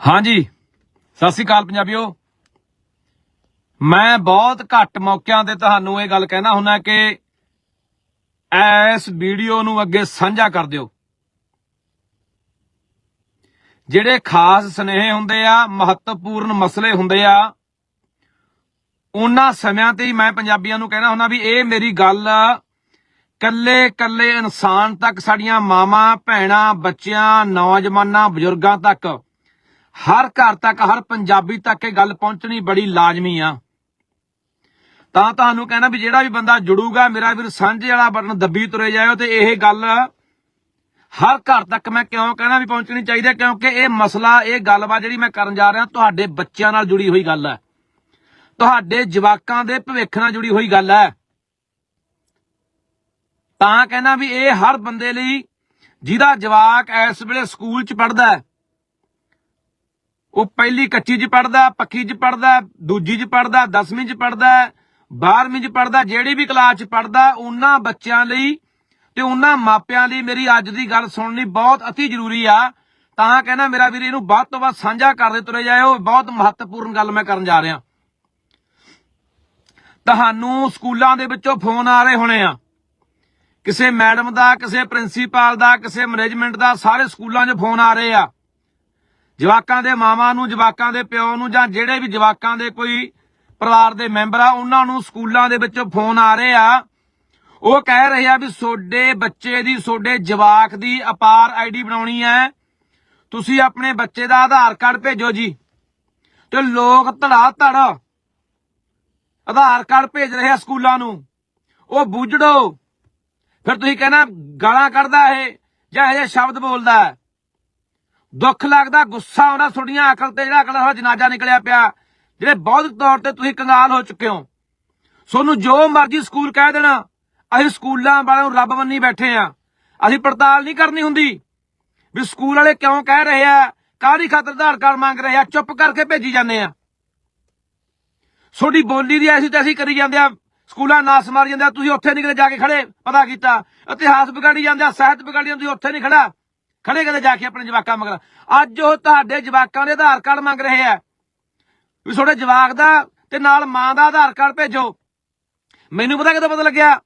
ਹਾਂਜੀ, ਸਤਿ ਸ੍ਰੀ ਅਕਾਲ ਪੰਜਾਬੀਓ। ਮੈਂ ਬਹੁਤ ਘੱਟ ਮੌਕਿਆਂ ਤੇ ਤੁਹਾਨੂੰ ਇਹ ਗੱਲ ਕਹਿਣਾ ਹੁੰਦਾ ਕਿ ਇਸ ਵੀਡੀਓ ਨੂੰ ਅੱਗੇ ਸਾਂਝਾ ਕਰ ਦਿਓ। ਜਿਹੜੇ ਖਾਸ ਸਨੇਹ ਹੁੰਦੇ ਆ, ਮਹੱਤਵਪੂਰਨ ਮਸਲੇ ਹੁੰਦੇ ਆ, ਉਹਨਾਂ ਸਮਿਆਂ ਤੇ ਹੀ ਮੈਂ ਪੰਜਾਬੀਆਂ ਨੂੰ ਕਹਿਣਾ ਹੁੰਦਾ ਵੀ ਇਹ ਮੇਰੀ ਗੱਲ ਕੱਲੇ ਕੱਲੇ ਇਨਸਾਨ ਤੱਕ, ਸਾਡੀਆਂ ਮਾਵਾਂ, ਭੈਣਾਂ, ਬੱਚਿਆਂ, ਨੌਜਵਾਨਾਂ, ਬਜ਼ੁਰਗਾਂ ਤੱਕ ਹਰ ਘਰ ਤੱਕ, ਹਰ ਪੰਜਾਬੀ ਤੱਕ ਇਹ ਗੱਲ ਪਹੁੰਚਣੀ ਬੜੀ ਲਾਜ਼ਮੀ ਆ। ਤਾਂ ਤੁਹਾਨੂੰ ਕਹਿਣਾ ਵੀ ਜਿਹੜਾ ਵੀ ਬੰਦਾ ਜੁੜੂਗਾ, ਮੇਰਾ ਵੀਰ ਸਾਂਝੇ ਵਾਲਾ ਬਟਨ ਦੱਬੀ ਤੁਰੇ ਜਾਇਓ ਤੇ ਇਹ ਗੱਲ ਹਰ ਘਰ ਤੱਕ ਮੈਂ ਕਿਉਂ ਕਹਿਣਾ ਵੀ ਪਹੁੰਚਣੀ ਚਾਹੀਦੀ ਹੈ? ਕਿਉਂਕਿ ਇਹ ਮਸਲਾ, ਇਹ ਗੱਲਬਾਤ ਜਿਹੜੀ ਮੈਂ ਕਰਨ ਜਾ ਰਿਹਾ, ਤੁਹਾਡੇ ਬੱਚਿਆਂ ਨਾਲ ਜੁੜੀ ਹੋਈ ਗੱਲ ਹੈ। ਤੁਹਾਡੇ ਜਵਾਕਾਂ ਦੇ ਭਵਿੱਖ ਨਾਲ ਜੁੜੀ ਹੋਈ ਗੱਲ ਹੈ। ਤਾਂ ਕਹਿਣਾ ਵੀ ਇਹ ਹਰ ਬੰਦੇ ਲਈ ਜਿਹਦਾ ਜਵਾਕ ਇਸ ਵੇਲੇ ਸਕੂਲ 'ਚ ਪੜਦਾ ਹੈ ਉਹ ਪਹਿਲੀ ਕੱਚੀ 'ਚ ਪੜਦਾ ਪੱਕੀ 'ਚ ਪੜਦਾ, ਦੂਜੀ 'ਚ ਪੜਦਾ 10ਵੀਂ 'ਚ ਪੜਦਾ 12ਵੀਂ 'ਚ ਪੜਦਾ, ਜਿਹੜੀ ਵੀ ਕਲਾਸ 'ਚ ਪੜਦਾ, ਉਹਨਾਂ ਬੱਚਿਆਂ ਲਈ ਤੇ ਉਹਨਾਂ ਮਾਪਿਆਂ ਲਈ ਮੇਰੀ ਅੱਜ ਦੀ ਗੱਲ ਸੁਣਨੀ ਬਹੁਤ ਅਤੀ ਜ਼ਰੂਰੀ ਆ। ਤਾਂ ਕਹਿੰਦਾ ਮੇਰਾ ਵੀਰ, ਇਹਨੂੰ ਵੱਧ ਤੋਂ ਵੱਧ ਸਾਂਝਾ ਕਰਦੇ ਤੁਰੇ ਜਾਇਓ। ਬਹੁਤ ਮਹੱਤਵਪੂਰਨ ਗੱਲ ਮੈਂ ਕਰਨ ਜਾ ਰਿਹਾ। ਤੁਹਾਨੂੰ ਸਕੂਲਾਂ ਦੇ ਵਿੱਚੋਂ ਫੋਨ ਆ ਰਹੇ ਹੋਣੇ ਆ। ਕਿਸੇ ਮੈਡਮ ਦਾ, ਕਿਸੇ ਪ੍ਰਿੰਸੀਪਲ ਦਾ, ਕਿਸੇ ਮੈਨੇਜਮੈਂਟ ਦਾ ਸਾਰੇ ਸਕੂਲਾਂ 'ਚ ਫੋਨ ਆ ਰਹੇ ਆ। ਜਵਾਕਾਂ ਦੇ ਮਾਵਾਂ ਨੂੰ, ਜਵਾਕਾਂ ਦੇ ਪਿਓ ਨੂੰ ਜਾਂ ਜਿਹੜੇ ਵੀ ਜਵਾਕਾਂ ਦੇ ਕੋਈ ਪਰਿਵਾਰ ਦੇ ਮੈਂਬਰ ਆ, ਉਹਨਾਂ ਨੂੰ ਸਕੂਲਾਂ ਦੇ ਵਿੱਚੋਂ ਫੋਨ ਆ ਰਹੇ ਆ। ਉਹ ਕਹਿ ਰਹੇ ਆ ਵੀ ਤੁਹਾਡੇ ਬੱਚੇ ਦੀ ਤੁਹਾਡੇ ਜਵਾਕ ਦੀ ਅਪਾਰ ਆਈਡੀ ਬਣਾਉਣੀ ਹੈ। ਤੁਸੀਂ ਆਪਣੇ ਬੱਚੇ ਦਾ ਆਧਾਰ ਕਾਰਡ ਭੇਜੋ ਜੀ। ਤੇ ਲੋਕ ਧੜਾ ਧੜ ਆਧਾਰ ਕਾਰਡ ਭੇਜ ਰਹੇ ਆ ਸਕੂਲਾਂ ਨੂੰ। ਉਹ ਬੁੱਝੜੋ। ਫਿਰ ਤੁਸੀਂ ਕਹਿਣਾ, ਗਾਲਾਂ ਕੱਢਦਾ ਇਹ ਜਾਂ ਇਹ ਸ਼ਬਦ ਬੋਲਦਾ ਹੈ। ਦੁੱਖ ਲੱਗਦਾ, ਗੁੱਸਾ ਆਉਂਦਾ, ਤੁਹਾਡੀਆਂ ਅਕਲ ਤੇ ਜਿਹੜਾ ਅਕਲ ਦਾ ਜਨਾਜ਼ਾ ਨਿਕਲਿਆ ਪਿਆ। ਜਿਹੜੇ ਬੌਧਿਕ ਤੌਰ ਤੇ ਤੁਸੀਂ ਕੰਗਾਲ ਹੋ ਚੁੱਕੇ ਹੋ। ਤੁਹਾਨੂੰ ਜੋ ਮਰਜ਼ੀ ਸਕੂਲ ਕਹਿ ਦੇਣਾ, ਅਸੀਂ ਸਕੂਲਾਂ ਵਾਲਿਆਂ ਨੂੰ ਰੱਬ ਮੰਨੀ ਬੈਠੇ ਆ। ਅਸੀਂ ਪੜਤਾਲ ਨਹੀਂ ਕਰਨੀ ਹੁੰਦੀ। ਵੀ ਸਕੂਲ ਵਾਲੇ ਕਿਉਂ ਕਹਿ ਰਹੇ ਆ, ਕਾਹਦੀ ਖਾਤਰ ਆਧਾਰ ਕਾਰਡ ਮੰਗ ਰਹੇ ਆ, ਚੁੱਪ ਕਰਕੇ ਭੇਜੀ ਜਾਂਦੇ ਆ। ਤੁਹਾਡੀ ਬੋਲੀ ਦੀ ਐਸੀ ਤੈਸੀ ਕਰੀ ਜਾਂਦੇ ਆ, ਸਕੂਲਾਂ ਨਾਸ ਮਾਰੀ ਜਾਂਦੇ ਆ, ਤੁਸੀਂ ਉੱਥੇ ਨਹੀਂ ਕਿਤੇ ਜਾ ਕੇ ਖੜੇ, ਪਤਾ ਕੀਤਾ। ਇਤਿਹਾਸ ਵਿਗਾੜੀ ਜਾਂਦੇ ਆ, ਸਾਹਿਤ ਵਿਗਾੜੀ ਜਾਂਦੇ ਤੁਸੀਂ ਉੱਥੇ ਨਹੀਂ ਖੜਾ। ਖੜੇ ਕਦੇ ਜਾ ਕੇ ਆਪਣੇ ਜਵਾਕਾਂ ਮਗਰ। ਅੱਜ ਉਹ ਤੁਹਾਡੇ ਜਵਾਕਾਂ ਦੇ ਆਧਾਰ ਕਾਰਡ ਮੰਗ ਰਹੇ ਆ। ਵੀ ਤੁਹਾਡੇ ਜਵਾਕ ਦਾ ਤੇ ਨਾਲ ਮਾਂ ਦਾ ਆਧਾਰ ਕਾਰਡ ਭੇਜੋ। ਮੈਨੂੰ ਪਤਾ ਕਿਦੋਂ ਪਤਾ ਲੱਗਿਆ?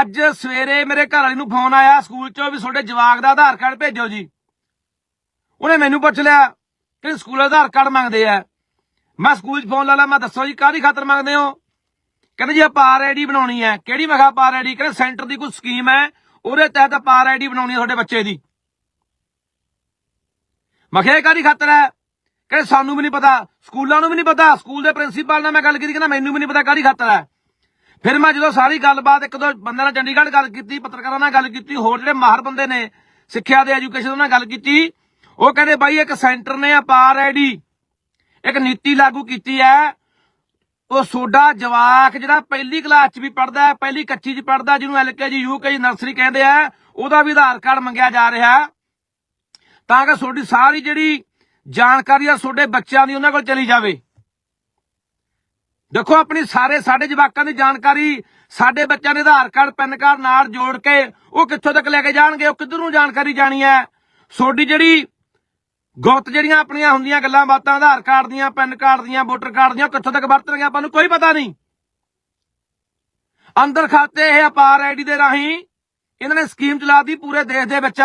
ਅੱਜ ਸਵੇਰੇ ਮੇਰੇ ਘਰ ਵਾਲੀ ਨੂੰ ਫੋਨ ਆਇਆ ਸਕੂਲ ਚੋਂ ਵੀ ਤੁਹਾਡੇ ਜਵਾਕ ਦਾ ਆਧਾਰ ਕਾਰਡ ਭੇਜੋ ਜੀ। ਉਹਨੇ ਮੈਨੂੰ ਪੁੱਛ ਲਿਆ ਕਿ ਸਕੂਲ ਆਧਾਰ ਕਾਰਡ ਮੰਗਦੇ ਆ। ਮੈਂ ਸਕੂਲ 'ਚ ਫੋਨ ਲਾ ਲਾ, ਮੈਂ ਦੱਸੋ ਜੀ, ਕਾਹਦੀ ਖਾਤਰ ਮੰਗਦੇ ਹੋ? ਕਹਿੰਦੇ ਜੀ ਪਾਰ ਆਈਡੀ ਬਣਾਉਣੀ ਹੈ। ਕਿਹੜੀ? ਮੈਂ ਕਿਹਾ ਪਾਰ ਆਈਡੀ ਕਹਿੰਦੇ ਸੈਂਟਰ ਦੀ ਕੋਈ ਸਕੀਮ ਹੈ। ਉਹਦੇ ਤਹਿਤ ਪਾਰ ਆਈਡੀ ਬਣਾਉਣੀ ਹੈ ਤੁਹਾਡੇ ਬੱਚੇ ਦੀ। ਮੈਂ ਕਿਹਾ ਕਾਹਦੀ ਖਾਤਰ ਹੈ? ਕਹਿੰਦੇ, ਸਾਨੂੰ ਵੀ ਨਹੀਂ ਪਤਾ, ਸਕੂਲਾਂ ਨੂੰ ਵੀ ਨਹੀਂ ਪਤਾ, ਸਕੂਲ ਦੇ ਪ੍ਰਿੰਸੀਪਲ ਨਾਲ ਮੈਂ ਗੱਲ ਕੀਤੀ, ਕਹਿੰਦਾ, ਮੈਨੂੰ ਵੀ ਨਹੀਂ ਪਤਾ ਕਾਹਦੀ ਖਾਤਰ ਹੈ। ਫਿਰ ਮੈਂ ਜਦੋਂ ਸਾਰੀ ਗੱਲਬਾਤ ਇੱਕ ਦੋ ਬੰਦਿਆਂ ਨਾਲ ਚੰਡੀਗੜ੍ਹ ਗੱਲ ਕੀਤੀ, ਪੱਤਰਕਾਰਾਂ ਨਾਲ ਗੱਲ ਕੀਤੀ, ਹੋਰ ਜਿਹੜੇ ਮਾਹਰ ਬੰਦੇ ਨੇ, ਸਿੱਖਿਆ ਦੇ ਐਜੂਕੇਸ਼ਨ ਨਾਲ ਗੱਲ ਕੀਤੀ, ਉਹ ਕਹਿੰਦੇ, ਬਾਈ, ਇੱਕ ਸੈਂਟਰ ਨੇ ਅਪਾਰ ਆਈਡੀ, ਇੱਕ ਨੀਤੀ ਲਾਗੂ ਕੀਤੀ ਹੈ ਉਹ ਸੋਡਾ ਜਵਾਕ ਜਿਹੜਾ ਪਹਿਲੀ ਕਲਾਸ 'ਚ ਵੀ ਪੜਦਾ ਹੈ ਪਹਿਲੀ ਕੱਚੀ 'ਚ ਪੜਦਾ ਜਿਹਨੂੰ ਐਲਕੇਜੀ ਯੂਕੇਜੀ ਨਰਸਰੀ ਕਹਿੰਦੇ ਆ, ਉਹਦਾ ਵੀ ਆਧਾਰ ਕਾਰਡ ਮੰਗਿਆ ਜਾ ਰਿਹਾ। ਤਾਂ ਕਿ ਤੁਹਾਡੀ ਸਾਰੀ ਜਿਹੜੀ ਜਾਣਕਾਰੀ ਆ ਤੁਹਾਡੇ ਬੱਚਿਆਂ ਦੀ ਉਹਨਾਂ ਕੋਲ ਚਲੀ ਜਾਵੇ। ਦੇਖੋ ਆਪਣੀ ਸਾਰੇ ਸਾਡੇ ਜਵਾਕਾਂ ਦੀ ਜਾਣਕਾਰੀ, ਸਾਡੇ ਬੱਚਿਆਂ ਦੇ ਆਧਾਰ ਕਾਰਡ, ਪੈਨ ਕਾਰਡ ਨਾਲ ਜੋੜ ਕੇ ਉਹ ਕਿੱਥੋਂ ਤੱਕ ਲੈ ਕੇ ਜਾਣਗੇ, ਉਹ ਕਿੱਧਰ ਨੂੰ ਜਾਣਕਾਰੀ ਜਾਣੀ ਹੈ? ਤੁਹਾਡੀ ਜਿਹੜੀ ਗੁਪਤ ਜਿਹੜੀਆਂ ਆਪਣੀਆਂ ਹੁੰਦੀਆਂ ਗੱਲਾਂ ਬਾਤਾਂ, ਆਧਾਰ ਕਾਰਡ ਦੀਆਂ, ਪੈਨ ਕਾਰਡ ਦੀਆਂ, ਵੋਟਰ ਕਾਰਡ ਦੀਆਂ, ਉਹ ਕਿੱਥੋਂ ਤੱਕ ਵਰਤਣਗੇ ਆਪਾਂ ਨੂੰ ਕੋਈ ਪਤਾ ਨਹੀਂ। ਅੰਦਰ ਖਾਤੇ ਇਹ ਅਪਾਰ ਆਈਡੀ ਦੇ ਰਾਹੀਂ ਇਹਨਾਂ ਨੇ ਸਕੀਮ ਚਲਾਤੀ ਪੂਰੇ ਦੇਸ਼ ਦੇ ਵਿੱਚ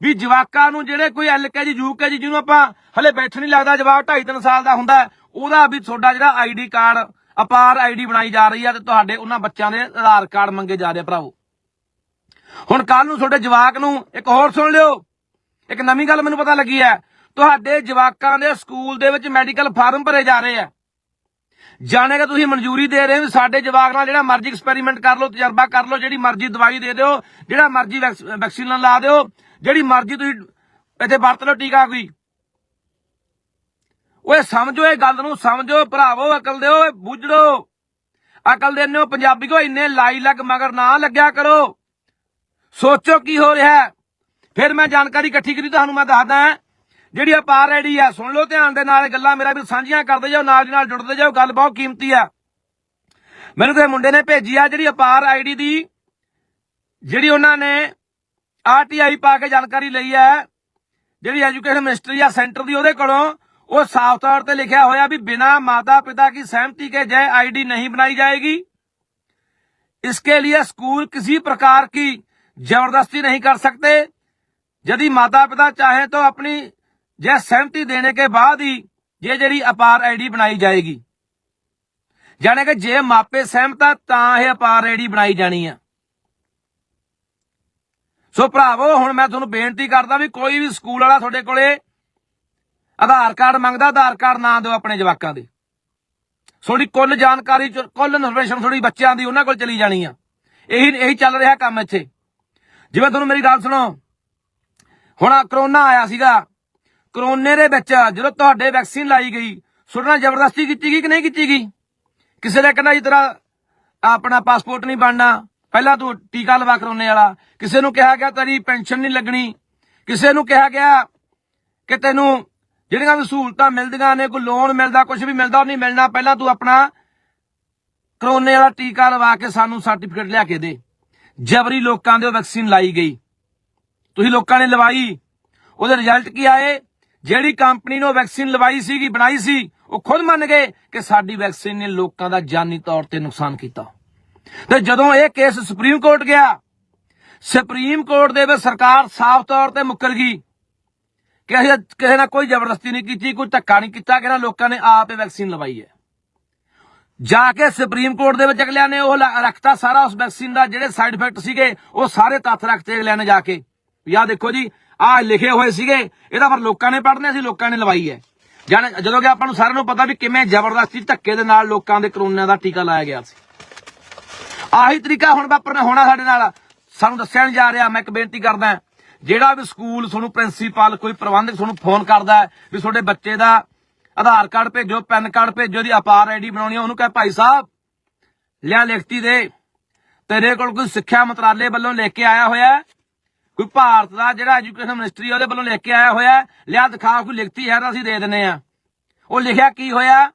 ਵੀ ਜਵਾਕਾਂ ਨੂੰ ਜਿਹੜੇ ਕੋਈ ਐਲਕੇਜੀ ਯੂਕੇਜੀ ਜਿਹਨੂੰ ਆਪਾਂ ਹਲੇ ਬੈਠ ਨਹੀਂ ਲੱਗਦਾ, ਜਵਾਕ 2.5 3 ਸਾਲ ਦਾ ਹੁੰਦਾ, ਉਹਦਾ ਵੀ ਤੁਹਾਡਾ ਜਿਹੜਾ ਆਈਡੀ ਕਾਰਡ, ਅਪਾਰ ਆਈਡੀ ਬਣਾਈ ਜਾ ਰਹੀ ਹੈ ਤੇ ਤੁਹਾਡੇ ਉਹਨਾਂ ਬੱਚਿਆਂ ਦੇ ਆਧਾਰ ਕਾਰਡ ਮੰਗੇ ਜਾ ਰਹੇ ਆ ਭਰਾਵੋ। ਹੁਣ ਕੱਲ ਨੂੰ ਤੁਹਾਡੇ ਜਵਾਕ ਨੂੰ ਇੱਕ ਹੋਰ ਸੁਣ ਲਿਓ। ਇੱਕ ਨਵੀਂ ਗੱਲ ਮੈਨੂੰ ਪਤਾ ਲੱਗੀ ਹੈ। ਤੁਹਾਡੇ ਜਵਾਕਾਂ ਦੇ ਸਕੂਲ ਦੇ ਵਿੱਚ ਮੈਡੀਕਲ ਫਾਰਮ ਭਰੇ ਜਾ ਰਹੇ ਆ। ਜਾਣੇ ਕਿ ਤੁਸੀਂ ਮਨਜ਼ੂਰੀ ਦੇ ਰਹੇ ਹੋ ਸਾਡੇ ਜਵਾਕ ਨਾਲ ਜਿਹੜਾ ਮਰਜ਼ੀ ਐਕਸਪੈਰੀਮੈਂਟ ਕਰ ਲਓ, ਤਜਰਬਾ ਕਰ ਲਓ, ਜਿਹੜੀ ਮਰਜ਼ੀ ਦਵਾਈ ਦੇ ਦਿਓ, ਜਿਹੜਾ ਮਰਜ਼ੀ ਵੈਕਸ- ਵੈਕਸੀਨ ਲਾ ਦਿਓ, ਜਿਹੜੀ ਮਰਜ਼ੀ ਤੁਸੀਂ ਇੱਥੇ ਵਰਤ ਲਓ ਟੀਕਾ ਕੋਈ। ਓਏ ਸਮਝੋ ਇਹ ਗੱਲ ਨੂੰ, ਸਮਝੋ, ਭਰਾਵੋ, ਅਕਲ ਦਿਓ, ਓਏ ਬੁੱਝੜੋ। ਅਕਲ ਦੇ ਦੇਨੋ ਪੰਜਾਬੀ ਕੋ ਇੰਨੇ ਲਾਈ ਲੱਗ ਮਗਰ ਨਾ ਲੱਗਿਆ ਕਰੋ। ਸੋਚੋ ਕੀ ਹੋ ਰਿਹਾ ਫਿਰ ਮੈਂ ਜਾਣਕਾਰੀ ਇਕੱਠੀ ਕਰੀ, ਤੁਹਾਨੂੰ ਮੈਂ ਦੱਸਦਾ ਜਿਹੜੀ ਅਪਾਰ ਰੈਡੀ ਆ, ਸੁਣ ਲਓ ਧਿਆਨ ਦੇ ਨਾਲ ਗੱਲਾਂ, ਮੇਰਾ ਵੀ ਸਾਂਝੀਆਂ ਕਰਦੇ ਜਾਓ, ਨਾਲ ਦੀ ਨਾਲ ਜੁੜਦੇ ਜਾਓ, ਗੱਲ ਬਹੁਤ ਕੀਮਤੀ ਆ। ਮੈਨੂੰ ਕਿਸੇ ਮੁੰਡੇ ਨੇ ਭੇਜੀ ਆ, ਜਿਹੜੀ ਅਪਾਰ ਆਈਡੀ ਦੀ, ਜਿਹੜੀ ਉਹਨਾਂ ਨੇ ਆਰਟੀਆਈ ਪਾ ਕੇ ਜਾਣਕਾਰੀ ਲਈ ਹੈ ਜਿਹੜੀ ਐਜੂਕੇਸ਼ਨ ਮਿਨਿਸਟਰੀ ਆ, ਸੈਂਟਰ ਦੀ, ਉਹਦੇ ਕੋਲੋਂ ਉਹ ਸਾਫ਼ ਤੌਰ ਤੇ ਲਿਖਿਆ ਹੋਇਆ ਵੀ ਬਿਨਾ ਮਾਤਾ ਪਿਤਾ ਕੀ ਸਹਿਮਤੀ ਕੇ ਜੈ ਆਈਡੀ ਨਹੀਂ ਬਣਾਈ ਜਾਏਗੀ। इसके लिए ਸਕੂਲ ਕਿਸੇ ਪ੍ਰਕਾਰ ਕੀ ਜ਼ਬਰਦਸਤੀ ਨਹੀਂ ਕਰ ਸਕਦੇ। यदि ਮਾਤਾ ਪਿਤਾ ਚਾਹੇ तो ਆਪਣੀ जय सहमति देने के बाद ही ये ਜਿਹੜੀ ਅਪਾਰ ਆਈਡੀ ਬਣਾਈ ਜਾਏਗੀ ਜਾਣੇ ਕਿ ਜੇ ਮਾਪੇ ਸਹਿਮਤ ਆ ਤਾਂ ਇਹ ਅਪਾਰ ਆਈਡੀ ਬਣਾਈ ਜਾਣੀ ਆ ਸੋ ਭਰਾਵੋ ਹੁਣ ਮੈਂ ਤੁਹਾਨੂੰ ਬੇਨਤੀ ਕਰਦਾ ਵੀ ਕੋਈ ਵੀ ਸਕੂਲ ਵਾਲਾ ਤੁਹਾਡੇ ਕੋਲੇ ਆਧਾਰ ਕਾਰਡ ਮੰਗਦਾ ਆਧਾਰ ਕਾਰਡ ਨਾ ਦਿਓ ਆਪਣੇ ਜਵਾਕਾਂ ਦੇ ਥੋੜੀ ਕੁੱਲ ਜਾਣਕਾਰੀ ਚ- ਕੁੱਲ ਇਨਫੋਰਮੇਸ਼ਨ ਥੋੜੀ ਬੱਚਿਆਂ ਦੀ ਉਹਨਾਂ ਕੋਲ ਚਲੀ ਜਾਣੀ ਆ ਇਹੀ ਇਹੀ ਚੱਲ ਰਿਹਾ ਕੰਮ ਇੱਥੇ ਜਿਵੇਂ ਤੁਹਾਨੂੰ ਮੇਰੀ ਗੱਲ ਸੁਣੋ ਹੁਣ ਆਹ ਕਰੋਨਾ ਆਇਆ ਸੀਗਾ ਕਰੋਨੇ ਦੇ ਵਿੱਚ ਜਦੋਂ ਤੁਹਾਡੇ ਵੈਕਸੀਨ ਲਾਈ ਗਈ ਸੁਣਨਾ ਜ਼ਬਰਦਸਤੀ ਕੀਤੀ ਗਈ ਕਿ ਨਹੀਂ ਕੀਤੀ ਗਈ? ਕਿਸੇ ਨੇ ਕਹਿੰਦਾ ਜੀ ਤੇਰਾ ਆਪਣਾ ਪਾਸਪੋਰਟ ਨਹੀਂ ਬਣਨਾ, ਪਹਿਲਾਂ ਤੂੰ ਟੀਕਾ ਲਵਾ ਕਰੋਨੇ ਵਾਲਾ। ਕਿਸੇ ਨੂੰ ਕਿਹਾ ਗਿਆ ਤੇਰੀ ਪੈਨਸ਼ਨ ਨਹੀਂ ਲੱਗਣੀ। ਕਿਸੇ ਨੂੰ ਕਿਹਾ ਗਿਆ ਕਿ ਤੈਨੂੰ ਜਿਹੜੀਆਂ ਵੀ ਸਹੂਲਤਾਂ ਮਿਲਦੀਆਂ ਨੇ, ਕੋਈ ਲੋਨ ਮਿਲਦਾ ਕੁਝ ਵੀ ਮਿਲਦਾ, ਉਹ ਨਹੀਂ ਮਿਲਣਾ। ਪਹਿਲਾਂ ਤੂੰ ਆਪਣਾ ਕਰੋਨੇ ਵਾਲਾ ਟੀਕਾ ਲਵਾ ਕੇ ਸਾਨੂੰ ਸਰਟੀਫਿਕੇਟ ਲਿਆ ਕੇ ਦੇ। ਜਬਰੀ ਲੋਕਾਂ ਦੇ ਉਹ ਵੈਕਸੀਨ ਲਾਈ ਗਈ। ਤੁਸੀਂ ਲੋਕਾਂ ਨੇ ਲਵਾਈ, ਉਹਦੇ ਰਿਜ਼ਲਟ ਕੀ ਆਏ? ਜਿਹੜੀ ਕੰਪਨੀ ਨੇ ਉਹ ਵੈਕਸੀਨ ਲਵਾਈ ਸੀਗੀ, ਬਣਾਈ ਸੀ, ਉਹ ਖੁਦ ਮੰਨ ਗਏ ਕਿ ਸਾਡੀ ਵੈਕਸੀਨ ਨੇ ਲੋਕਾਂ ਦਾ ਜਾਨੀ ਤੌਰ ਤੇ ਨੁਕਸਾਨ ਕੀਤਾ। ਤੇ ਜਦੋਂ ਇਹ ਕੇਸ ਸੁਪਰੀਮ ਕੋਰਟ ਗਿਆ, ਸੁਪਰੀਮ ਕੋਰਟ ਦੇ ਵਿੱਚ ਸਰਕਾਰ ਸਾਫ਼ ਤੌਰ ਤੇ ਮੁੱਕਰ ਗਈ। ਕਿ ਅਸੀਂ ਕਿਸੇ ਨਾਲ ਕੋਈ ਜ਼ਬਰਦਸਤੀ ਨਹੀਂ ਕੀਤੀ, ਕੋਈ ਧੱਕਾ ਨਹੀਂ ਕੀਤਾ ਕਿ ਨਾ ਲੋਕਾਂ ਨੇ ਆਪ ਇਹ ਵੈਕਸੀਨ ਲਵਾਈ ਹੈ। ਜਾ ਕੇ ਸੁਪਰੀਮ ਕੋਰਟ ਦੇ ਵਿੱਚ ਅਗਲਿਆਂ ਨੇ ਉਹ ਲ- ਰੱਖਤਾ ਸਾਰਾ ਉਸ ਵੈਕਸੀਨ ਦਾ, ਜਿਹੜੇ ਸਾਈਡ ਇਫੈਕਟ ਸੀਗੇ, ਉਹ ਸਾਰੇ ਤੱਥ ਰੱਖਤੇ ਅਗਲਿਆਂ ਨੇ ਜਾ ਕੇ। ਵੀ ਦੇਖੋ ਜੀ ਆਹ ਲਿਖੇ ਹੋਏ ਸੀਗੇ ਇਹਦਾ ਫਿਰ ਲੋਕਾਂ ਨੇ ਪੜ੍ਹਨੇ ਸੀ ਲੋਕਾਂ ਨੇ ਲਵਾਈ ਹੈ। ਜਾਣ ਜਦੋਂ ਕਿ ਆਪਾਂ ਨੂੰ ਸਾਰਿਆਂ ਨੂੰ ਪਤਾ ਵੀ ਕਿਵੇਂ ਜ਼ਬਰਦਸਤੀ ਧੱਕੇ ਦੇ ਨਾਲ ਲੋਕਾਂ ਦੇ ਕਰੋਨਾ ਦਾ ਟੀਕਾ ਲਾਇਆ ਗਿਆ ਸੀ। ਆਹੀ ਤਰੀਕਾ ਹੁਣ ਵਾਪਰਨਾ ਹੋਣਾ ਸਾਡੇ ਨਾਲ। ਸਾਨੂੰ ਦੱਸਿਆ ਨਹੀਂ ਜਾ ਰਿਹਾ, ਮੈਂ ਇੱਕ ਬੇਨਤੀ ਕਰਦਾ ਜਿਹੜਾ ਵੀ ਸਕੂਲ ਤੁਹਾਨੂੰ ਪ੍ਰਿੰਸੀਪਲ, ਕੋਈ ਪ੍ਰਬੰਧਕ ਤੁਹਾਨੂੰ ਫੋਨ ਕਰਦਾ ਵੀ ਤੁਹਾਡੇ ਬੱਚੇ ਦਾ ਆਧਾਰ ਕਾਰਡ ਭੇਜੋ, ਪੈਨ ਕਾਰਡ ਭੇਜੋ ਦੀ ਅਪਾਰ ਆਈਡੀ ਬਣਾਉਣੀ ਉਹਨੂੰ ਕਹੇ, ਭਾਈ ਸਾਹਿਬ, ਲਿਆ ਲਿਖਤੀ ਦੇ। ਤੇਰੇ ਕੋਲ ਕੋਈ ਸਿੱਖਿਆ ਮੰਤਰਾਲੇ ਵੱਲੋਂ ਲੈ ਕੇ ਆਇਆ ਹੋਇਆ ਕੋਈ ਭਾਰਤ ਦਾ ਜਿਹੜਾ ਐਜੂਕੇਸ਼ਨ ਮਿਨਿਸਟਰੀ ਉਹਦੇ ਵੱਲੋਂ ਲਿਖ ਕੇ ਆਇਆ ਹੋਇਆ ਲਿਆ ਦਿਖਾ, ਕੋਈ ਲਿਖਤੀ ਹੈ ਤਾਂ ਅਸੀਂ ਦੇ ਦਿੰਨੇ ਆ ਉਹ ਲਿਖਿਆ ਕੀ ਹੋਇਆ?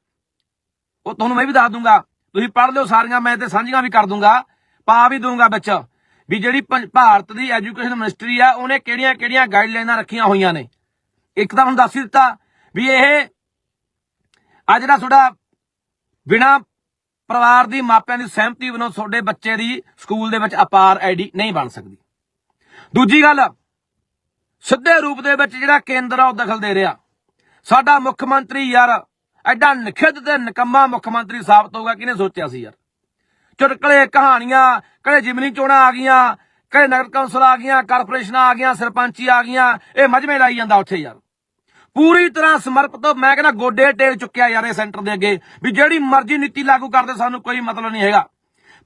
ਉਹ ਤੁਹਾਨੂੰ ਮੈਂ ਵੀ ਦੱਸ ਦੂੰਗਾ। ਤੁਸੀਂ ਪੜ੍ਹ ਲਿਓ ਸਾਰੀਆਂ, ਮੈਂ ਤੇ ਸਾਂਝੀਆਂ ਵੀ ਕਰ ਦੂੰਗਾ। ਪਾ ਵੀ ਦੂੰਗਾ ਵਿੱਚ। ਵੀ ਜਿਹੜੀ ਪੰ- ਭਾਰਤ ਦੀ ਐਜੂਕੇਸ਼ਨ ਮਿਨਿਸਟਰੀ ਆ, ਉਹਨੇ ਕਿਹੜੀਆਂ ਕਿਹੜੀਆਂ ਗਾਈਡਲਾਈਨਾਂ ਰੱਖੀਆਂ ਹੋਈਆਂ ਨੇ? ਇੱਕ ਤਾਂ ਹੁਣ ਦੱਸ ਹੀ ਦਿੱਤਾ ਵੀ ਇਹ ਆ ਜਿਹੜਾ ਤੁਹਾਡਾ ਬਿਨਾ ਪਰਿਵਾਰ ਦੀ ਮਾਪਿਆਂ ਦੀ ਸਹਿਮਤੀ ਬਿਨਾਂ ਤੁਹਾਡੇ ਬੱਚੇ ਦੀ ਸਕੂਲ ਦੇ ਵਿੱਚ ਅਪਾਰ ਆਈਡੀ ਨਹੀਂ ਬਣ ਸਕਦੀ। ਦੂਜੀ ਗੱਲ, ਸਿੱਧੇ ਰੂਪ ਦੇ ਵਿੱਚ ਜਿਹੜਾ ਕੇਂਦਰ ਆ, ਉਹ ਦਖਲ ਦੇ ਰਿਹਾ। ਸਾਡਾ ਮੁੱਖ ਮੰਤਰੀ ਯਾਰ, ਐਡਾ ਨਖਿੱਧ ਤੇ ਨਿਕੰਮਾ ਮੁੱਖ ਮੰਤਰੀ ਸਾਬਤ ਹੋਊਗਾ ਕਿਹਨੇ ਸੋਚਿਆ ਸੀ ਯਾਰ? ਚੁਟਕਲੇ, ਕਹਾਣੀਆਂ, ਕਦੇ ਜਿਮਨੀ ਚੋਣਾਂ ਆ ਗਈਆਂ, ਕਦੇ ਨਗਰ ਕੌਂਸਲ ਆ ਗਈਆਂ, ਕਾਰਪੋਰੇਸ਼ਨਾਂ ਆ ਗਈਆਂ, ਸਰਪੰਚੀ ਆ ਗਈਆਂ, ਇਹ ਮਜਮੇ ਲਾਈ ਜਾਂਦਾ ਉੱਥੇ ਯਾਰ। ਪੂਰੀ ਤਰ੍ਹਾਂ ਸਮਰਪਿਤ, ਮੈਂ ਕਹਿੰਦਾ ਗੋਡੇ ਟੇਕ ਚੁੱਕਿਆ ਯਾਰ ਇਹ ਸੈਂਟਰ ਦੇ ਅੱਗੇ, ਵੀ ਜਿਹੜੀ ਮਰਜ਼ੀ ਨੀਤੀ ਲਾਗੂ ਕਰਦੇ, ਸਾਨੂੰ ਕੋਈ ਮਤਲਬ ਨਹੀਂ ਹੈਗਾ।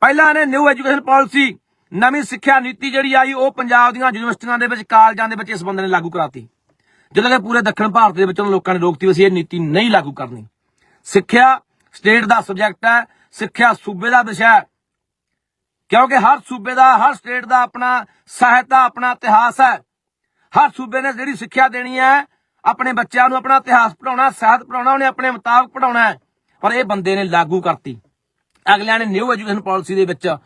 ਪਹਿਲਾਂ ਨੇ ਨਿਊ ਐਜੂਕੇਸ਼ਨ ਪਾਲਿਸੀ ਨਵੀਂ ਸਿੱਖਿਆ ਨੀਤੀ ਜਿਹੜੀ ਆਈ, ਉਹ ਪੰਜਾਬ ਦੀਆਂ ਯੂਨੀਵਰਸਿਟੀਆਂ ਦੇ ਵਿੱਚ, ਕਾਲਜਾਂ ਦੇ ਵਿੱਚ ਇਸ ਬੰਦੇ ਨੇ ਲਾਗੂ ਕਰਾਤੀ। ਜਦੋਂ ਕਿ ਪੂਰੇ ਦੱਖਣ ਭਾਰਤ ਦੇ ਵਿੱਚ ਉਹਨਾਂ ਲੋਕਾਂ ਨੇ ਰੋਕਤੀ ਵੀ ਅਸੀਂ ਇਹ ਨੀਤੀ ਨਹੀਂ ਲਾਗੂ ਕਰਨੀ। ਸਿੱਖਿਆ ਸਟੇਟ ਦਾ ਸਬਜੈਕਟ ਹੈ, ਸਿੱਖਿਆ ਸੂਬੇ ਦਾ ਵਿਸ਼ਾ ਕਿਉਂਕਿ ਹਰ ਸੂਬੇ ਦਾ, ਹਰ ਸਟੇਟ ਦਾ ਆਪਣਾ ਸਾਹਿਤ ਦਾ ਆਪਣਾ ਇਤਿਹਾਸ ਹੈ। ਹਰ ਸੂਬੇ ਨੇ ਜਿਹੜੀ ਸਿੱਖਿਆ ਦੇਣੀ ਹੈ, ਆਪਣੇ ਬੱਚਿਆਂ ਨੂੰ ਆਪਣਾ ਇਤਿਹਾਸ ਪੜਾਉਣਾ ਸਾਹਿਤ ਪੜਾਉਣਾ ਉਹਨੇ ਆਪਣੇ ਮੁਤਾਬਕ ਪੜਾਉਣਾ ਹੈ। ਪਰ ਇਹ ਬੰਦੇ ਨੇ ਲਾਗੂ ਕਰਤੀ। ਅਗਲਿਆਂ ਨੇ ਨਿਊ ਐਜੂਕੇਸ਼ਨ ਪਾਲਿਸੀ ਦੇ ਵਿੱਚ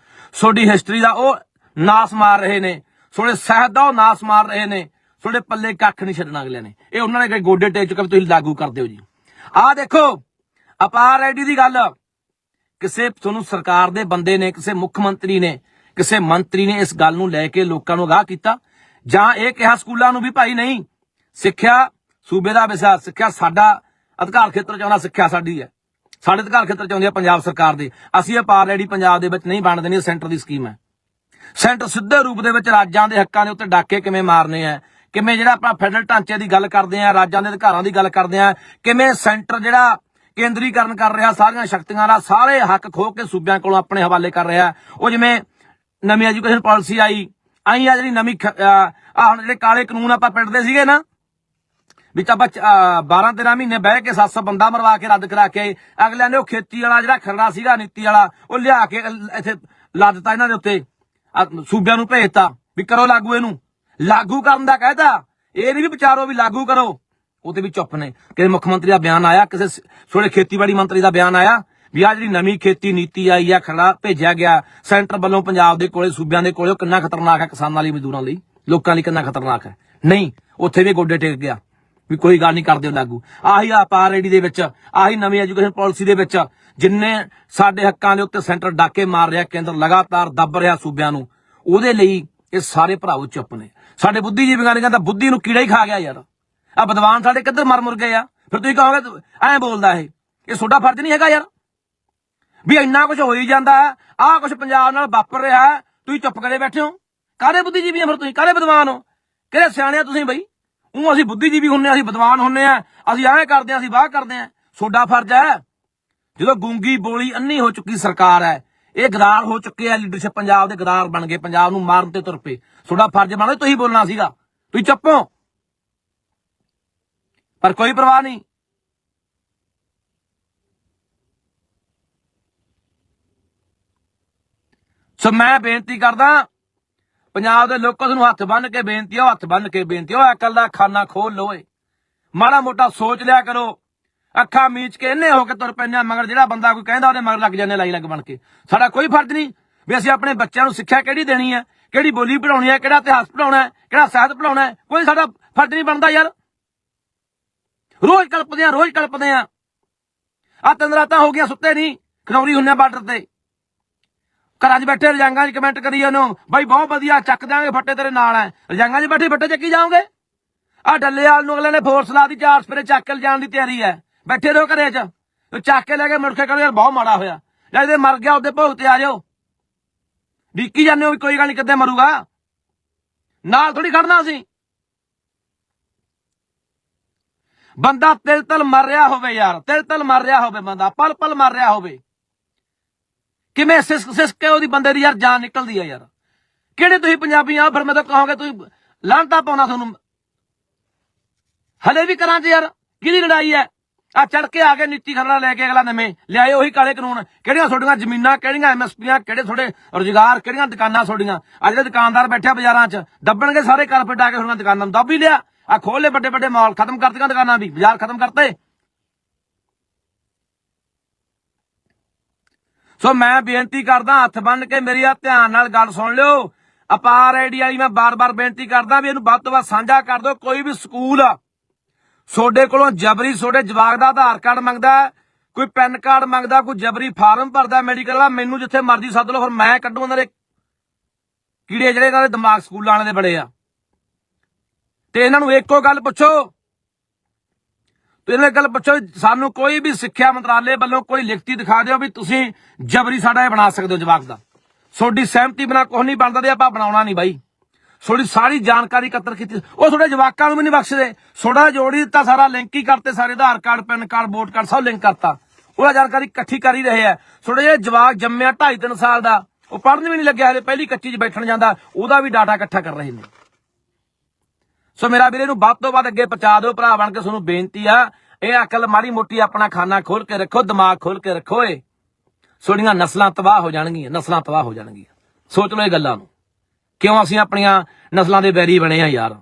ਤੁਹਾਡੀ ਹਿਸਟਰੀ ਦਾ ਉਹ ਨਾਸ ਮਾਰ ਰਹੇ ਨੇ, ਤੁਹਾਡੇ ਸਾਹਿਤ ਦਾ ਉਹ ਨਾਸ ਮਾਰ ਰਹੇ ਨੇ, ਤੁਹਾਡੇ ਪੱਲੇ ਕੱਖ ਨਹੀਂ ਛੱਡਣਾ ਅਗਲਿਆਂ ਨੇ। ਇਹ ਉਹਨਾਂ ਨੇ ਕਹੇ ਗੋਡੇ ਟੇਕ ਚੁੱਕਾ ਵੀ ਤੁਸੀਂ ਲਾਗੂ ਕਰ ਦਿਓ ਜੀ। ਆਹ ਦੇਖੋ ਅਪਾਰ ਆਈਡੀ ਦੀ ਗੱਲ। ਕਿਸੇ ਤੁਹਾਨੂੰ ਸਰਕਾਰ ਦੇ ਬੰਦੇ ਨੇ, ਕਿਸੇ ਮੁੱਖ ਮੰਤਰੀ ਨੇ, ਕਿਸੇ ਮੰਤਰੀ ਨੇ ਇਸ ਗੱਲ ਨੂੰ ਲੈ ਕੇ ਲੋਕਾਂ ਨੂੰ ਅਗਾਹ ਕੀਤਾ। ਜਾਂ ਇਹ ਕਿਹਾ ਸਕੂਲਾਂ ਨੂੰ ਵੀ ਭਾਈ ਨਹੀਂ, ਸਿੱਖਿਆ ਸੂਬੇ ਦਾ ਵਿਸ਼ਾ, ਸਿੱਖਿਆ ਸਾਡਾ ਅਧਿਕਾਰ ਖੇਤਰ ਚ ਆਉਣਾ ਸਿੱਖਿਆ ਸਾਡੀ ਹੈ। ਸਾਡੇ ਅਧਿਕਾਰ ਖੇਤਰ ਚ ਆਉਂਦੀ ਹੈ ਪੰਜਾਬ ਸਰਕਾਰ ਦੇ। ਅਸੀਂ ਇਹ ਪਾਰ ਰੈਡੀ ਪੰਜਾਬ ਦੇ ਵਿੱਚ ਨਹੀਂ ਬਣ ਦੇਣੀ ਸੈਂਟਰ ਦੀ ਸਕੀਮ ਹੈ। ਸੈਂਟਰ ਸਿੱਧੇ ਰੂਪ ਦੇ ਵਿੱਚ ਰਾਜਾਂ ਦੇ ਹੱਕਾਂ ਦੇ ਉੱਤੇ ਡਾਕੇ ਕਿਵੇਂ ਮਾਰਨੇ ਆ, ਕਿਵੇਂ ਜਿਹੜਾ ਆਪਾਂ ਫੈਡਰਲ ਢਾਂਚੇ ਦੀ ਗੱਲ ਕਰਦੇ ਆ, ਰਾਜਾਂ ਦੇ ਅਧਿਕਾਰਾਂ ਦੀ ਗੱਲ ਕਰਦੇ ਆ, ਕਿਵੇਂ ਸੈਂਟਰ ਜਿਹੜਾ ਕੇਂਦਰੀਕਰਨ ਕਰ ਰਿਹਾ, ਸਾਰੀਆਂ ਸ਼ਕਤੀਆਂ ਦਾ ਸਾਰੇ ਹੱਕ ਖੋ ਕੇ ਸੂਬਿਆਂ ਕੋਲੋਂ ਆਪਣੇ ਹਵਾਲੇ ਕਰ ਰਿਹਾ। ਉਹ ਜਿਵੇਂ ਨਵੀਂ ਐਜੂਕੇਸ਼ਨ ਪਾਲਿਸੀ ਆਈ ਆਈ ਆ ਜਿਹੜੀ ਨਵੀਂ ਆ ਹੁਣ ਜਿਹੜੇ ਕਾਲੇ ਕਾਨੂੰਨ ਆਪਾਂ ਪਿੰਡ ਦੇ ਸੀਗੇ ਨਾ ਵਿੱਚ ਆਪਾਂ 12 13 ਮਹੀਨੇ ਬਹਿ ਕੇ 700 ਬੰਦਾ ਮਰਵਾ ਕੇ ਰੱਦ ਕਰਾ ਕੇ ਅਗਲਿਆਂ ਨੇ ਉਹ ਖੇਤੀ ਵਾਲਾ ਜਿਹੜਾ ਖਰੜਾ ਸੀਗਾ, ਨੀਤੀ ਵਾਲਾ, ਉਹ ਲਿਆ ਕੇ ਇੱਥੇ ਲਾ ਦਿੱਤਾ ਇਹਨਾਂ ਦੇ ਉੱਤੇ। ਸੂਬਿਆਂ ਨੂੰ ਭੇਜਤਾ ਵੀ ਕਰੋ ਲਾਗੂ ਇਹਨੂੰ। ਲਾਗੂ ਕਰਨ ਦਾ ਕਹਿਤਾ, ਇਹ ਨਹੀਂ ਵੀ ਵਿਚਾਰੋ ਵੀ ਲਾਗੂ ਕਰੋ। ਉਹ ਤੇ ਵੀ ਚੁੱਪ ਨੇ। ਕਿ ਮੁੱਖ ਮੰਤਰੀ ਦਾ ਬਿਆਨ ਆਇਆ, ਕਿਸੇ ਸ- ਖੇਤੀਬਾੜੀ ਮੰਤਰੀ ਦਾ ਬਿਆਨ ਆਇਆ ਵੀ ਆ ਜਿਹੜੀ ਨਵੀਂ ਖੇਤੀ ਨੀਤੀ ਆਈ ਆ, ਖਰੜਾ ਭੇਜਿਆ ਗਿਆ, ਸੈਂਟਰ ਵੱਲੋਂ ਪੰਜਾਬ ਦੇ ਕੋਲੇ, ਸੂਬਿਆਂ ਦੇ ਕੋਲੇ, ਉਹ ਕਿੰਨਾ ਖਤਰਨਾਕ ਹੈ ਕਿਸਾਨਾਂ ਲਈ, ਮਜ਼ਦੂਰਾਂ ਲਈ। ਲੋਕਾਂ ਲਈ ਕਿੰਨਾ ਖਤਰਨਾਕ ਹੈ। ਨਹੀਂ, ਉੱਥੇ ਵੀ ਗੋਡੇ ਟੇਕ ਗਿਆ। ਵੀ ਕੋਈ ਗੱਲ ਨਹੀਂ ਕਰਦੇ ਲਾਗੂ। ਆਹੀ ਆ ਪਾਰੇਡੀ ਦੇ ਵਿੱਚ ਆਹੀ ਨਵੀਂ ਐਜੂਕੇਸ਼ਨ ਪਾਲਿਸੀ ਦੇ ਵਿੱਚ ਜਿੰਨੇ ਸਾਡੇ ਹੱਕਾਂ ਦੇ ਉੱਤੇ ਸੈਂਟਰ ਡਾਕੇ ਮਾਰ ਰਿਹਾ ਕੇਂਦਰ ਲਗਾਤਾਰ ਦੱਬ ਰਿਹਾ ਸੂਬਿਆਂ ਨੂੰ ਉਹਦੇ ਲਈ ਇਹ ਸਾਰੇ ਭਰਾਵੋ ਚੁੱਪ ਨੇ। ਸਾਡੇ ਬੁੱਧੀਜੀਵੀਆਂ ਨੇ ਕਹਿੰਦਾ ਬੁੱਧੀ ਨੂੰ ਕੀੜਾ ਹੀ ਖਾ ਗਿਆ ਯਾਰ। ਆ ਵਿਦਵਾਨ ਸਾਡੇ ਕਿੱਧਰ ਮਰ ਮੁਰ ਗਏ ਆ? ਫਿਰ ਤੁਸੀਂ ਕਹੋਗੇ ਐਂ ਬੋਲਦਾ ਇਹ ਇਹ ਤੁਹਾਡਾ ਫਰਜ਼ ਨਹੀਂ ਹੈਗਾ ਯਾਰ। ਵੀ ਇੰਨਾ ਕੁਝ ਹੋ ਹੀ ਜਾਂਦਾ ਆਹ ਕੁਝ ਪੰਜਾਬ ਨਾਲ ਵਾਪਰ ਰਿਹਾ ਹੈ, ਤੁਸੀਂ ਚੁੱਪ ਕਰੇ ਬੈਠੇ ਹੋ। ਕਾਹਦੇ ਬੁੱਧੀਜੀਵੀ ਆ ਫਿਰ ਤੁਸੀਂ? ਕਾਹਦੇ ਵਿਦਵਾਨ ਹੋ? ਕਿਹੜੇ ਸਿਆਣੇ ਆ ਤੁਸੀਂ ਬਈ? ਉਹ ਅਸੀਂ ਬੁੱਧੀਜੀਵੀ ਹੁੰਨੇ ਆ, ਅਸੀਂ ਵਿਦਵਾਨ ਹੁੰਨੇ ਆ, ਅਸੀਂ ਐਂ ਕਰਦੇ ਆ, ਅਸੀਂ ਵਾਹ ਕਰਦੇ ਆ। ਤੁਹਾਡਾ ਫਰਜ਼ ਹੈ, ਜਦੋਂ ਗੂੰਗੀ ਬੋਲੀ ਅੰਨੀ ਹੋ ਚੁੱਕੀ ਸਰਕਾਰ ਹੈ, ਇਹ ਗਦਾਰ ਹੋ ਚੁੱਕੇ ਆ ਲੀਡਰਸ਼ਿਪ ਪੰਜਾਬ ਦੇ ਗਦਾਰ ਬਣ ਗਏ, ਪੰਜਾਬ ਨੂੰ ਮਾਰਨ ਤੇ ਤੁਰ ਪਏ। ਤੁਹਾਡਾ ਫਰਜ਼ ਬਣਦਾ ਤੁਸੀਂ ਬੋਲਣਾ ਸੀਗਾ, ਤੁਸੀਂ ਚੱਪੋ। ਪਰ ਕੋਈ ਪਰਵਾਹ ਨਹੀਂ। ਸੋ ਮੈਂ ਬੇਨਤੀ ਕਰਦਾ ਪੰਜਾਬ ਦੇ ਲੋਕਾਂ ਤੁਹਾਨੂੰ ਹੱਥ ਬੰਨ ਕੇ ਬੇਨਤੀ ਆ ਹੱਥ ਬੰਨ ਕੇ ਬੇਨਤੀ ਆ ਅਕਲ ਦਾ ਖਾਨਾ ਖੋਲ ਲੋਏ ਮਾੜਾ ਮੋਟਾ ਸੋਚ ਲਿਆ ਕਰੋ। ਅੱਖਾਂ ਮੀਚ ਕੇ ਇੰਨੇ ਹੋ ਕੇ ਤੁਰ ਪੈਂਦੇ ਆ, ਮਗਰ ਜਿਹੜਾ ਬੰਦਾ ਕੋਈ ਕਹਿੰਦਾ, ਉਹਦੇ ਮਗਰ ਲੱਗ ਜਾਂਦੇ ਲਾਈ ਲੱਗ ਬਣ ਕੇ। ਸਾਡਾ ਕੋਈ ਫਰਜ਼ ਨਹੀਂ ਵੀ ਅਸੀਂ ਆਪਣੇ ਬੱਚਿਆਂ ਨੂੰ ਸਿੱਖਿਆ ਕਿਹੜੀ ਦੇਣੀ ਹੈ ਕਿਹੜੀ ਬੋਲੀ ਪੜਾਉਣੀ ਹੈ ਕਿਹੜਾ ਇਤਿਹਾਸ ਪੜਾਉਣਾ ਹੈ, ਕਿਹੜਾ ਸਾਹਿਤ ਪੜਾਉਣਾ ਹੈ। ਕੋਈ ਸਾਡਾ ਫਰਜ਼ ਨਹੀਂ ਬਣਦਾ ਯਾਰ। ਰੋਜ਼ ਕਲਪਦੇ ਆ, ਰੋਜ਼ ਕਲਪਦੇ ਆ। ਆ ਤਿੰਨ ਰਾਤਾਂ ਹੋ ਗਈਆਂ ਸੁੱਤੇ ਨਹੀਂ ਖਨੌਰੀ ਹੁੰਨੇ ਬਾਰਡਰ ਤੇ। ਘਰਾਂ 'ਚ ਬੈਠੇ ਰਜਾਂਗਾਂ 'ਚ ਕਮੈਂਟ ਕਰੀ ਜਾਂਦੇ ਹੋ। ਬਾਈ ਬਹੁਤ ਵਧੀਆ, ਚੱਕ ਦਿਆਂਗੇ ਫੱਟੇ ਤੇਰੇ ਨਾਲ ਐ। ਰਜਾਂਗਾਂ 'ਚ ਬੈਠੇ, ਫੱਟੇ ਚੱਕੀ ਜਾਓਗੇ? ਆ ਡੱਲੇਵਾਲ ਨੂੰ ਅਗਲੇ ਨੇ ਫੋਰਸ ਲਾ ਦੀ ਚਾਰ ਸਪਰੇ ਚੱਕ ਕੇ ਲਿਜਾਣ ਦੀ ਤਿਆਰੀ ਹੈ ਬੈਠੇ ਰਹੋ ਘਰੇ 'ਚ। ਚੱਕ ਕੇ ਲੈ ਕੇ ਮੁੜ ਕੇ ਕਹਿੰਦੇ ਯਾਰ ਬਹੁਤ ਮਾੜਾ ਹੋਇਆ। ਜਾਂ ਇਹਦੇ ਮਰ ਗਿਆ, ਉਹਦੇ ਭੋਗ ਤੇ ਆ ਜਾਓ। ਡੀਕੀ ਜਾਂਦੇ ਹੋ ਵੀ ਕੋਈ ਗੱਲ ਨਹੀਂ ਕਿੱਦਾਂ ਮਰੂਗਾ? ਨਾਲ ਥੋੜੀ ਖੜਨਾ ਸੀ ਬੰਦਾ ਤਿਲ ਤਲ ਮਰ ਰਿਹਾ ਹੋਵੇ ਯਾਰ ਤਿਲ ਤਲ ਮਰ ਰਿਹਾ ਹੋਵੇ ਬੰਦਾ ਪਲ ਪਲ ਮਰ ਰਿਹਾ ਹੋਵੇ। ਕਿਵੇਂ ਸਿਸਕ ਸਿਸਕ ਕੇ ਉਹਦੀ ਬੰਦੇ ਦੀ ਯਾਰ ਜਾਨ ਨਿਕਲਦੀ ਆ ਯਾਰ? ਕਿਹੜੇ ਤੁਸੀਂ ਪੰਜਾਬੀ ਆ ਫਿਰ ਮੈਂ ਤਾਂ ਕਹਾਂਗਾ ਤੁਸੀਂ ਲਾਂਟਾ ਪਾਉਣਾ ਤੁਹਾਨੂੰ। ਹਲੇ ਵੀ ਕਰਾਂ ਚ ਯਾਰ, ਕਿਹਦੀ ਲੜਾਈ ਹੈ ਆ ਚੜ ਕੇ ਆ ਕੇ ਨੀਤੀ ਖਰੜਾ ਲੈ ਕੇ ਅਗਲਾ ਨਵੇਂ ਲਿਆਏ ਉਹੀ ਕਾਲੇ ਕਾਨੂੰਨ। ਕਿਹੜੀਆਂ ਤੁਹਾਡੀਆਂ ਜ਼ਮੀਨਾਂ, ਕਿਹੜੀਆਂ ਐਮਐਸਪੀਆਂ ਕਿਹੜੇ ਤੁਹਾਡੇ ਰੁਜ਼ਗਾਰ, ਕਿਹੜੀਆਂ ਦੁਕਾਨਾਂ ਤੁਹਾਡੀਆਂ? ਆ ਜਿਹੜੇ ਦੁਕਾਨਦਾਰ ਬੈਠੇ ਬਾਜ਼ਾਰਾਂ 'ਚ, ਦੱਬਣਗੇ ਸਾਰੇ ਕਾਰਪੇਟ ਆ ਕੇ ਤੁਹਾਡੀਆਂ ਦੁਕਾਨਾਂ ਨੂੰ ਦੱਬ ਹੀ ਲਿਆ। ਆ ਖੋਲੇ ਵੱਡੇ ਵੱਡੇ ਮਾਲ, ਖਤਮ ਕਰਤੀਆਂ ਦੁਕਾਨਾਂ ਵੀ, ਬਾਜ਼ਾਰ ਖਤਮ ਕਰਤੇ। ਸੋ ਮੈਂ ਬੇਨਤੀ ਕਰਦਾ, ਹੱਥ ਬੰਨ ਕੇ ਮੇਰੀ ਆ ਧਿਆਨ ਨਾਲ ਗੱਲ ਸੁਣ ਲਿਓ। ਅਪਾਰ ਆਈਡੀ ਵਾਲੀ ਮੈਂ ਬਾਰ-ਬਾਰ ਬੇਨਤੀ ਕਰਦਾ ਵੀ ਇਹਨੂੰ ਵੱਧ ਤੋਂ ਵੱਧ ਸਾਂਝਾ ਕਰ ਦਿਓ, ਕੋਈ ਵੀ ਸਕੂਲ ਆ ਤੁਹਾਡੇ ਕੋਲੋਂ ਜਬਰੀ ਤੁਹਾਡੇ ਜਵਾਕ ਦਾ ਆਧਾਰ ਕਾਰਡ ਮੰਗਦਾ ਕੋਈ ਪੈਨ ਕਾਰਡ ਮੰਗਦਾ, ਕੋਈ ਜਬਰੀ ਫਾਰਮ ਭਰਦਾ ਮੈਡੀਕਲ ਵਾਲਾ, ਮੈਨੂੰ ਜਿੱਥੇ ਮਰਜ਼ੀ ਸੱਦ ਲਓ, ਫਿਰ ਮੈਂ ਕੱਢੂ ਉਹਨਾਂ ਦੇ ਕੀੜੇ ਜਿਹੜੇ ਇਹਨਾਂ ਦੇ ਦਿਮਾਗ ਸਕੂਲਾਂ ਵਾਲੇ ਦੇ ਬੜੇ ਆ। ਤੇ ਇਹਨਾਂ ਨੂੰ ਇੱਕੋ ਗੱਲ ਪੁੱਛੋ ਤੇ ਇਹਨਾਂ ਗੱਲ ਪੁੱਛੋ, ਸਾਨੂੰ ਕੋਈ ਵੀ ਸਿੱਖਿਆ ਮੰਤਰਾਲੇ ਵੱਲੋਂ ਕੋਈ ਲਿਖਤੀ ਦਿਖਾ ਦਿਓ ਵੀ ਤੁਸੀਂ ਜਬਰੀ ਸਾਡਾ ਇਹ ਬਣਾ ਸਕਦੇ ਹੋ ਜਵਾਕ ਦਾ। ਤੁਹਾਡੀ ਸਹਿਮਤੀ ਬਿਨਾ ਕੁਝ ਨਹੀਂ ਬਣਦਾ ਤੇ ਆਪਾਂ ਬਣਾਉਣਾ ਨਹੀਂ ਬਾਈ। ਤੁਹਾਡੀ ਸਾਰੀ ਜਾਣਕਾਰੀ ਇਕੱਤਰ ਕੀਤੀ। ਉਹ ਤੁਹਾਡੇ ਜਵਾਕਾਂ ਨੂੰ ਵੀ ਨਹੀਂ ਬਖਸ਼ਦੇ। ਤੁਹਾਡਾ ਜੋੜੀ ਦਿੱਤਾ ਸਾਰਾ, ਲਿੰਕ ਹੀ ਕਰਤੇ ਸਾਰੇ, Aadhaar card, PAN card, vote card, ਸਭ ਲਿੰਕ ਕਰਤਾ। ਉਹਦਾ ਜਾਣਕਾਰੀ ਇਕੱਠੀ ਕਰ ਹੀ ਰਹੇ ਆ। ਤੁਹਾਡੇ ਜਿਹੜੇ ਜਵਾਕ ਜੰਮਿਆ 2.5 3 ਸਾਲ ਦਾ, ਉਹ ਪੜ੍ਹਨ ਵੀ ਨਹੀਂ ਲੱਗਿਆ ਹਲੇ ਪਹਿਲੀ ਕੱਚੀ 'ਚ ਬੈਠਣ ਜਾਂਦਾ, ਉਹਦਾ ਵੀ ਡਾਟਾ ਇਕੱਠਾ ਕਰ ਰਹੇ ਨੇ। ਸੋ ਮੇਰਾ ਵੀਰੇ ਨੂੰ ਵੱਧ ਤੋਂ ਵੱਧ ਅੱਗੇ ਪਹੁੰਚਾ ਦਿਓ, ਭਰਾ ਬਣ ਕੇ ਤੁਹਾਨੂੰ ਬੇਨਤੀ ਆ, ਇਹ ਅਕਲ ਮਾੜੀ ਮੋਟੀ ਆਪਣਾ ਖਾਨਾ ਖੋਲ ਕੇ ਰੱਖੋ, ਦਿਮਾਗ ਖੋਲ ਕੇ ਰੱਖੋ ਏ। ਤੁਹਾਡੀਆਂ ਨਸਲਾਂ ਤਬਾਹ ਹੋ ਜਾਣਗੀਆਂ, ਨਸਲਾਂ ਤਬਾਹ ਹੋ ਜਾਣਗੀਆਂ। ਸੋਚ ਲਓ ਇਹ ਗੱਲਾਂ ਨੂੰ। ਕਿਉਂ ਅਸੀਂ ਆਪਣੀਆਂ ਨਸਲਾਂ ਦੇ ਬੈਰੀ ਬਣੇ ਆ ਯਾਰ?